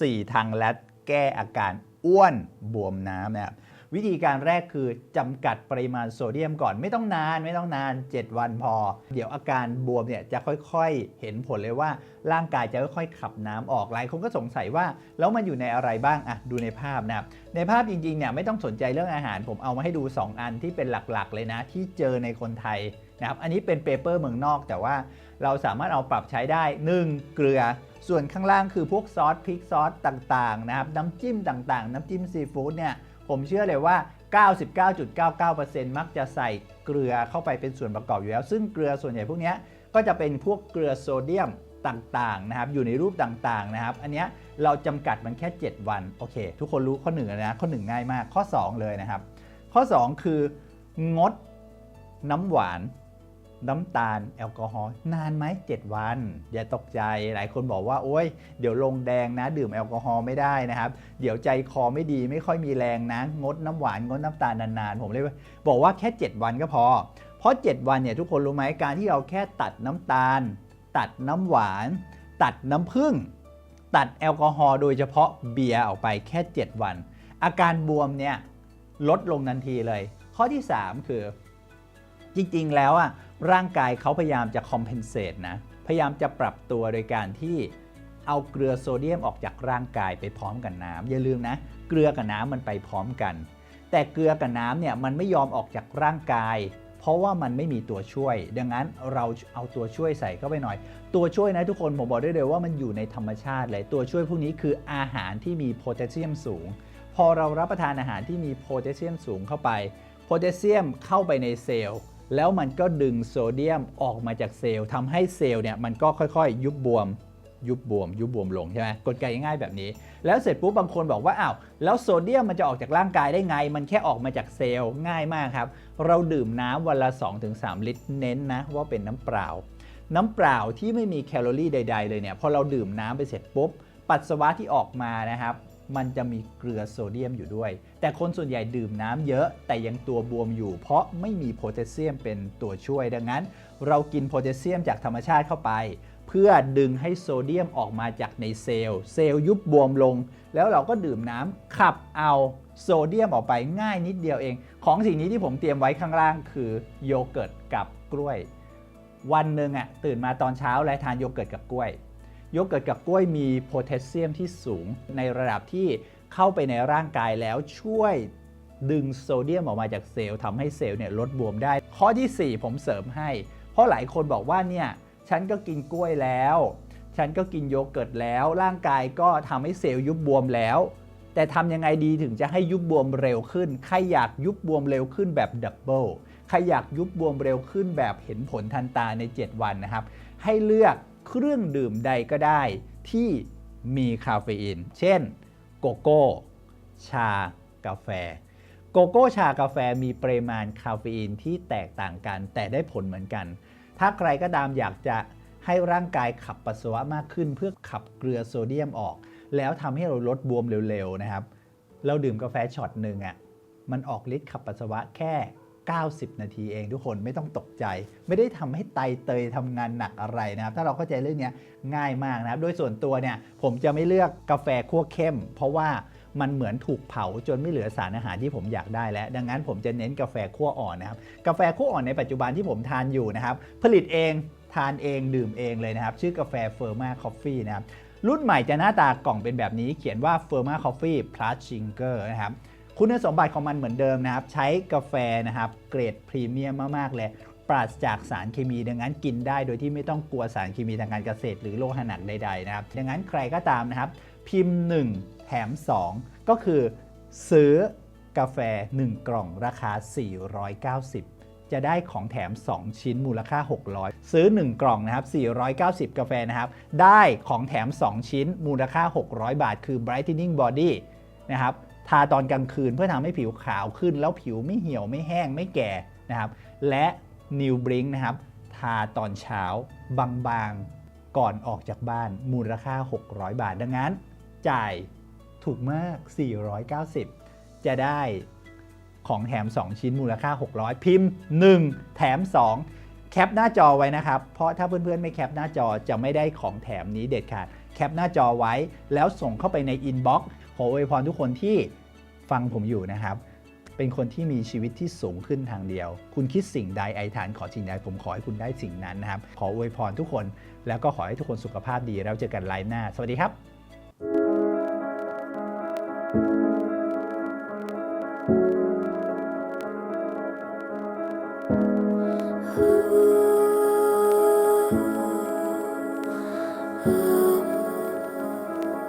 4 ทางลัดแก้อาการอ้วนบวมน้ำนะครับ วิธีการแรกคือจำกัดปริมาณโซเดียมก่อนไม่ต้องนานไม่ต้องนาน 7 วันพอ เดี๋ยวอาการบวมเนี่ยจะค่อยๆ เห็นผลเลยว่าร่างกายจะค่อยๆขับน้ำออกหลายคนก็สงสัยว่า แล้วมันอยู่ในอะไรบ้างอะดูในภาพนะครับในภาพจริงๆเนี่ยไม่ต้องสนใจเรื่องอาหาร ผมเอามาให้ดู 2 อันที่เป็นหลักๆ เลยนะ ที่เจอในคนไทยนะครับอันนี้เป็นเปเปอร์เมืองนอก แต่ว่าเราสามารถเอาปรับใช้ได้ 1. เกลือส่วนข้างล่างคือพวกซอสพริกซอสต่างๆนะครับน้ำจิ้มต่างๆ น้ำจิ้มซีฟู้ดเนี่ย ผมเชื่อเลยว่า 99.99%มักจะใส่เกลือเข้าไปเป็นส่วนประกอบอยู่แล้ว ซึ่งเกลือส่วนใหญ่พวกนี้ก็จะเป็นพวกเกลือโซเดียมต่างๆนะครับ อยู่ในรูปต่างๆนะครับ อันนี้เราจำกัดมันแค่ 7 วัน โอเค ทุกคนรู้ข้อหนึ่งนะ ข้อหนึ่งง่ายมาก ข้อ 2 เลยนะครับ ข้อ 2 คืองดน้ำหวาน น้ำตาลแอลกอฮอล์นานไหม7 วัน อย่าตกใจหลายคนบอกว่า โอ๊ยเดี๋ยวลงแดงนะ ดื่มแอลกอฮอล์ไม่ได้นะครับ เดี๋ยวใจคอไม่ดีไม่ค่อยมีแรงนะ งดน้ำหวาน งดน้ำตาลนานๆ ผมเลยบอกว่าแค่ 7 วันก็พอ เพราะ 7 วันเนี่ยทุกคนรู้ไหมการที่เราแค่ตัดน้ำตาล ตัดน้ำหวาน ตัดน้ำผึ้งตัดแอลกอฮอล์โดยเฉพาะเบียร์ออกไปแค่ 7 วัน อาการบวมเนี่ยลดลงทันทีเลย ข้อที่ 3 คือ จริงๆแล้วอะ ร่างกายเขาพยายามจะ compensate นะ พยายามจะปรับตัวโดยการที่เอาเกลือโซเดียมออกจากร่างกายไปพร้อมกับน้ำอย่าลืมนะ เกลือกับน้ำมันไปพร้อมกัน แต่เกลือกับน้ำเนี่ยมันไม่ยอมออกจากร่างกาย เพราะว่ามันไม่มีตัวช่วย ดังนั้นเราเอาตัวช่วยใส่เข้าไปหน่อย ตัวช่วยนะทุกคนผมบอกได้เลยว่ามันอยู่ในธรรมชาติเลยตัวช่วยพวกนี้คืออาหารที่มีโพแทสเซียมสูง พอเรารับประทานอาหารที่มีโพแทสเซียมสูงเข้าไปโพแทสเซียมเข้าไปในเซลล์ แล้วมันก็ดึงโซเดียมออกมาจากเซลล์ทำให้เซลล์เนี่ยมันก็ค่อยๆ ยุบบวม ยุบบวม ยุบบวมลงใช่ไหมกลไกง่ายๆแบบนี้ แล้วเสร็จปุ๊บบางคนบอกว่าอ้าวแล้วโซเดียมมันจะออกจากร่างกายได้ไง มันแค่ออกมาจากเซลล์ง่ายมากครับ เราดื่มน้ำวันละ 2-3 ลิตรเน้นนะว่าเป็นน้ำเปล่า น้ำเปล่าที่ไม่มีแคลอรี่ใด ๆ เลยเนี่ยพอเราดื่มน้ำไปเสร็จปุ๊บปัสสาวะที่ออกมานะครับ มันจะมีเกลือโซเดียมอยู่ด้วย แต่คนส่วนใหญ่ดื่มน้ำเยอะ แต่ยังตัวบวมอยู่ เพราะไม่มีโพแทสเซียมเป็นตัวช่วยดังนั้น เรากินโพแทสเซียมจากธรรมชาติเข้าไป เพื่อดึงให้โซเดียมออกมาจากในเซลล์เซลล์ยุบบวมลง แล้วเราก็ดื่มน้ำขับเอาโซเดียมออกไปง่ายนิดเดียวเอง ของสิ่งนี้ที่ผมเตรียมไว้ข้างล่างคือโยเกิร์ตกับกล้วย วันหนึ่งอะตื่นมาตอนเช้าและทานโยเกิร์ตกับกล้วย โยเกิร์ตกับกล้วยมีโพแทสเซียมที่สูง ในระดับที่เข้าไปในร่างกายแล้วช่วยดึงโซเดียมออกมาจากเซลล์ทำให้เซลล์เนี่ยลดบวมได้ ข้อทีสี่ 4 ผมเสริมให้ เพราะหลายคนบอกว่าเนี่ยฉันก็กินกล้วยแล้ว ฉันก็กินโยเกิร์ตแล้ว ร่างกายก็ทำให้เซลล์ยุบบวมแล้ว แต่ทำยังไงดีถึงจะให้ยุบบวมเร็วขึ้น ใครอยากยุบบวมเร็วขึ้นแบบดับเบิลใครอยากยุบบวมเร็วขึ้นแบบเห็นผลทันตาใน 7 วันนะครับ ให้เลือก เครื่องดื่มใดก็ได้ที่มีคาเฟอีน เช่น โกโก้ ชา กาแฟ โกโก้ชากาแฟมีปริมาณคาเฟอีนที่แตกต่างกัน แต่ได้ผลเหมือนกัน ถ้าใครก็ตามอยากจะให้ร่างกายขับปัสสาวะมากขึ้น เพื่อขับเกลือโซเดียมออก แล้วทำให้เราลดบวมเร็วๆนะครับ เราดื่มกาแฟช็อตหนึ่งอะ่ะมันออกฤทธิ์ขับปัสสาวะแค่ 90 นาทีเองทุกคนไม่ต้องตกใจ ไม่ได้ทำให้ไตเตยทำงานหนักอะไรนะครับ ถ้าเราเข้าใจเรื่องนี้ง่ายมากนะครับ โดยส่วนตัวเนี่ยผมจะไม่เลือกกาแฟคั่วเข้ม เพราะว่ามันเหมือนถูกเผาจนไม่เหลือสารอาหารที่ผมอยากได้แล้ว ดังนั้นผมจะเน้นกาแฟคั่วอ่อนนะครับ กาแฟคั่วอ่อนในปัจจุบันที่ผมทานอยู่นะครับ ผลิตเองทานเองดื่มเองเลยนะครับ ชื่อกาแฟเฟอร์มาคอฟฟี่นะครับรุ่นใหม่จะหน้าตากล่องเป็นแบบนี้เขียนว่า Firma Coffee Plus Sugar นะครับ คุณสมบัติของมันเหมือนเดิมนะครับ ใช้กาแฟนะครับเกรดพรีเมียมมาก ๆ เลย ปราศจากสารเคมี ดังนั้นกินได้โดยที่ไม่ต้องกลัวสารเคมีทางการเกษตร หรือโลหะหนักใด ๆ นะครับ ดังนั้นใครก็ตามนะครับ พิมพ์ 1 แถม 2 ก็คือซื้อกาแฟ 1 กล่องราคา 490จะได้ของแถม 2 ชิ้นมูลค่า 600 ซื้อ 1 กล่องนะครับ 490 กาแฟนะครับ ได้ของแถม 2 ชิ้นมูลค่า 600 บาท คือ brightening body นะครับ ทาตอนกลางคืนเพื่อทำให้ผิวขาวขึ้น แล้วผิวไม่เหี่ยวไม่แห้งไม่แก่นะครับ และ New Blink นะครับ ทาตอนเช้าบางๆก่อนออกจากบ้านมูลค่า 600 บาท ดังนั้น จ่ายถูกมาก 490 จะได้ของแถม 2 ชิ้นมูลค่า 600 พิมพ์ 1 แถม 2 แคปหน้าจอไว้นะครับ เพราะถ้าเพื่อนๆ ไม่แคปหน้าจอจะไม่ได้ของแถมนี้เด็ดขาด แคปหน้าจอไว้แล้วส่งเข้าไปในอินบ็อกซ์ ขออวยพรทุกคนที่ฟังผมอยู่นะครับ เป็นคนที่มีชีวิตที่สูงขึ้นทางเดียว คุณคิดสิ่งใดไอฐานขอสิ่งใดผมขอให้คุณได้สิ่งนั้นนะครับ ขออวยพรทุกคน แล้วก็ขอให้ทุกคนสุขภาพดีแล้วเจอกันไลฟ์หน้า สวัสดีครับ